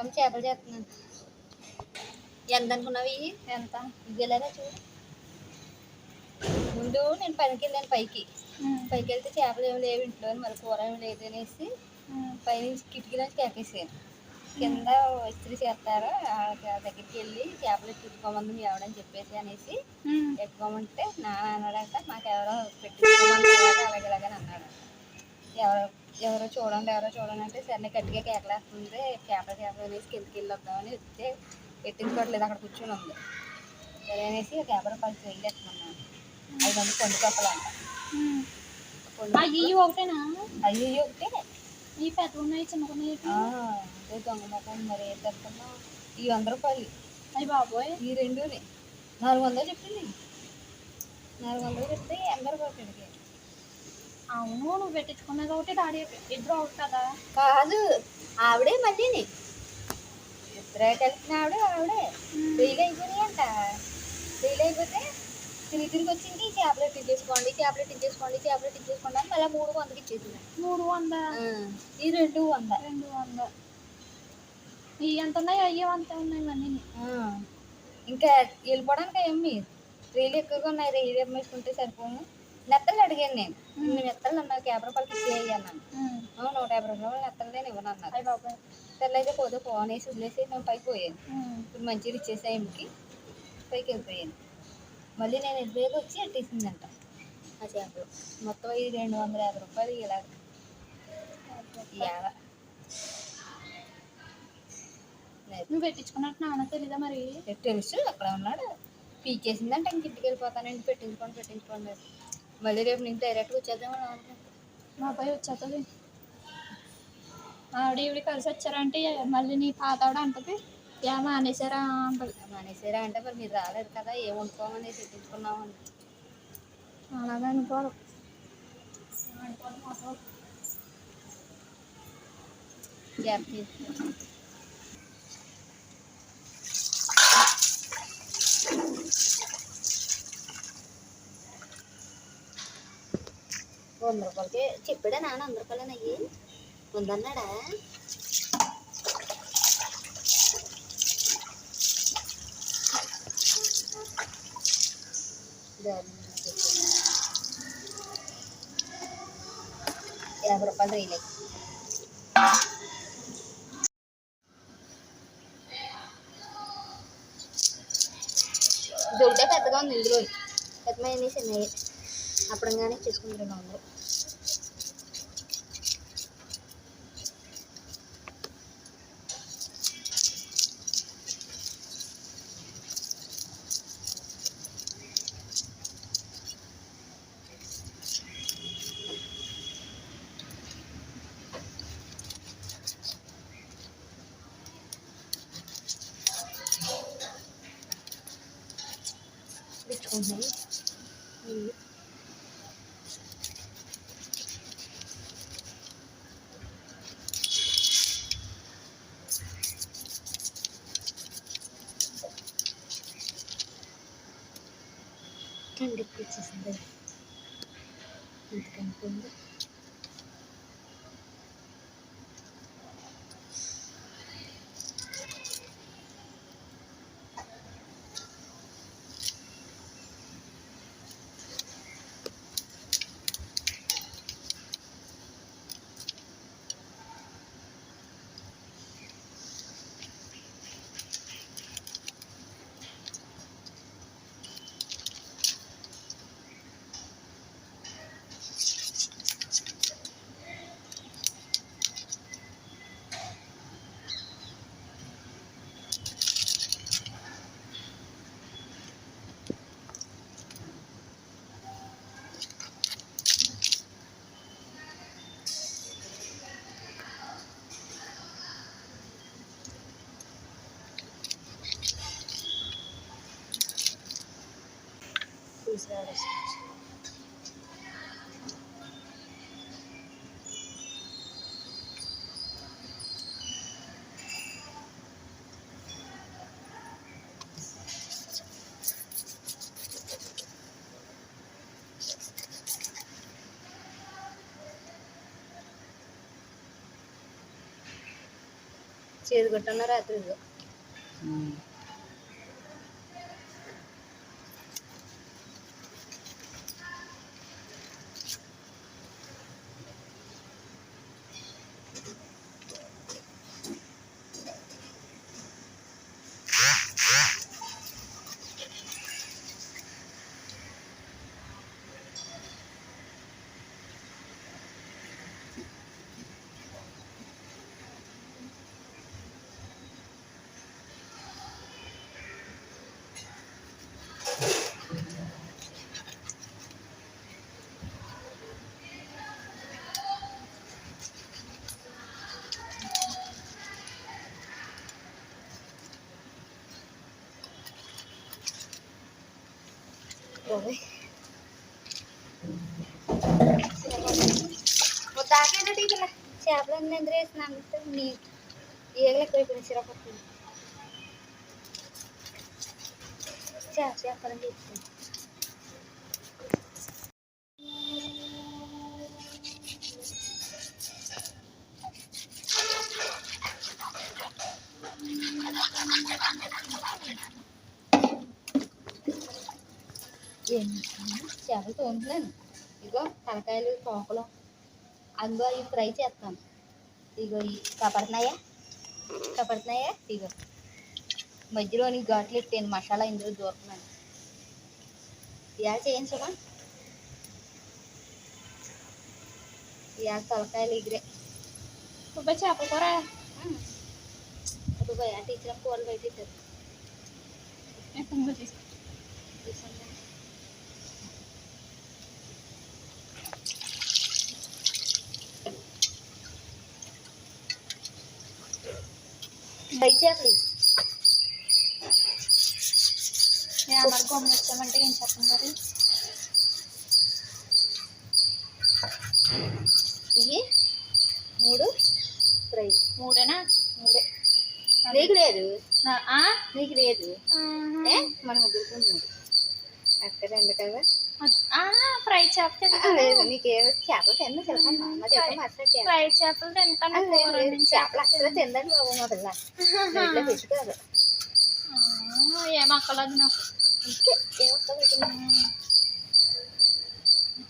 బతుకమ్మ చేపలు చేస్తున్నాను. ఎంత అనుకున్నావి ఎంత? ఇవ్వలేదా చూడు. ముందు నేను పనికి వెళ్ళాను పైకి. పైకి వెళ్తే చేపలు ఏమి లేవు ఇంట్లో మరి కూర ఏమి లేదు అనేసి ఉమ్, పైనుంచి కిటికీలోంచి కేకేసాను. కింద ఇస్త్రీ చేస్తారు ఆ దగ్గరికి వెళ్ళి చేపలు ఎత్తుకోమంది మీ ఎవడని చెప్పేసి అనేసి ఉమ్, ఎత్తుకోమంటే నాన్న అన్నాడంట మాకు ఎవరో పెట్టించుకోమని అలాగే అలాగే అలాగే అన్నాడు. ఎవరో ఎవరో చూడండి ఎవరో చూడండి అంటే సరే గట్టిగా కేకలేస్తుంది. చేపల చేపలు అనేసి కిందకి వెళ్ళి వద్దామని వస్తే పెట్టించుకోవట్లేదు అక్కడ కూర్చొని ఉంది. సరే అనేసి కేపర పది వెళ్ళి ఎత్తుకున్నాను ఐదు మంది కొండు కప్పలంట ఇవి ఒకటేనా? అయ్యో ఒకటే. ఈ పెద్ద ఉన్నాయి దొంగ మొక్కం మరి ఏం తెస్తున్నావు ఈ వంద రూపాయలు. అయ్యి బాబోయ్. ఈ రెండుని. నాలుగు వందలు చెప్పింది. నాలుగు వందలు చెప్తే ఎనభై రూపాయలు ఇక్కడికి అవును నువ్వు పెట్టించుకున్నది ఒకటి డాడీ ఇద్దరు ఒకటి కదా. కాదు ఆవిడే మళ్ళీని ఇద్దరే కలిసిన ఆవిడ ఆవిడే. ఫెయిల్ అయిపోయినాయి అంట. ఫెయిల్ అయిపోతే తిరిగి తిరిగి వచ్చింది చేపలెట్ ఇచ్చేసుకోండి చేపలెట్ ఇచ్చేసుకోండి చేపలెట్ ఇచ్చేసుకోండి అని మళ్ళీ మూడు వందకి ఇచ్చేసింది. మూడు వంద. ఈ రెండు వంద. రెండు వంద. ఇవి ఎంత ఉన్నాయి అయ్యే అంత ఉన్నాయి ఆ, ఇంకా వెళ్ళిపోవడానికి ఏమి రైలు ఎక్కువగా ఉన్నాయి రైలు అమ్మేసుకుంటే సరిపోను. నెత్తలు అడిగాను నేను. ఇన్ని నెత్తలు అన్నారు యాభై రూపాయలకి ఇచ్చేయి అన్నాను. "ఆ, నూట యాభై రూపాయలు నెత్తలు నేను ఇవ్వను సర్లే అయితే పోతే ఫోన్ వేసి వదిలేసి నేను పైకి పోయాను. ఇప్పుడు మంచిగా ఇచ్చేసా ఇంటికి పైకి వెళ్ళిపోయాను. మళ్ళీ నేను వెళ్ళిపోయాక వచ్చి అట్టేసిందంట ఆ చేపలు మొత్తం ఈ రెండు వందల యాభై రూపాయలు ఇలా ఇవాళ. నువ్వు పెట్టించుకున్నట్టు నాన్న తెలీదా మరి? తెలుసు అక్కడ ఉన్నాడు. పీకేసిందంట ఇంక ఇంటికి వెళ్ళిపోతానండి పెట్టించుకోండి పెట్టించుకోండి. మళ్ళీ రేపు నేను డైరెక్ట్గా వచ్చేద్దామని అనుకుంటున్నాను మా అబ్బాయి వచ్చేస్తుంది ఆవిడ ఈవిడ కలిసి వచ్చారంటే మళ్ళీ నీ పాత ఆవిడ అంటది. యా మానేశారా అంటది. మానేసారా అంటే మరి మీరు రాలేదు కదా ఏం వండుకోమని పెట్టించుకున్నామని అలాగే అనుకోరు. గ్యాప్ తీసి వంద రూపాయలకి చెప్పాడా నాన్న వంద రూపాయలు ఉందన్నాడా? యాభై రూపాయలు రీలే ఇది ఒకటే పెద్దగా ఉంది ఇందులో. పెద్దమైంది చిన్నవి కానీ చేసుకుంది అందరూ kan Isso. Kan dekat sesudah. Nanti kan pun. చేదు కొట్టన్నారు రాత్రి હવે ಹಾಗೆ ನೋಡಿ ಇಲ್ಲ ಚಾಬ್ಲನ್ ಅಂದ್ರೆ ನಾನು ನೀರು ಈಗಲೇ ಕೈ ಬಿಡಿಸಿರೋ ಕೊಡ್ತೀನಿ ಚಾ ಚಾ ಪರಂಗಿ ಇರ್ತೀನಿ Thank you. చేపలు తోముతున్నాను. ఇగో తలకాయలు తోకలు. అందులో ఇవి ఫ్రై చేస్తాను. ఇగో ఇవి కపడుతున్నాయా? కపడుతున్నాయా? ఇగో మధ్యలోని ఘాట్లు ఎట్టాను మసాలా ఇందులో దూరుతున్నాను ఇవాళ చేయించమా ఇవాళ తలకాయలు ఎగిరే నువ్వు చేపల కూర. పోయి ఆ టీచర్ కూరలు బయట ఇచ్చారు ఇవి. నేను అమ్మకి గమ్మున వచ్చామంటే ఏం చెప్పండి మరి? ఇవి మూడు ఫ్రై మూడేనా? మూడే. నీకు లేదు? నీకు లేదు. మన ముగ్గురికి మూడు. అక్కడ రెండు కదా ఆ, ఫ్రై చేప ఆ, తింటాను లేదు నీకేమో చేపలు తిన్న చిలకమ్మ మా చెప్ప మసలు ఫ్రై చేపలు తింటాను కూర నుంచి చేపలు అసలు తిందండి బాబు మా పిల్ల ఇంట్లో పెట్టుకోరు ఆ, ఏం అక్కలేదు నాకు ఇంకే ఏమొస్తుంది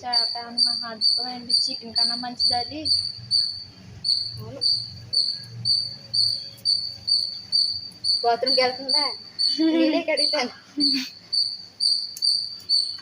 చేప అన్న అద్భుతమైంది చికెన్ కన్నా మంచిది అది అవును బాత్రూమ్కి వెళ్తుందా నేనే కడుగుతాను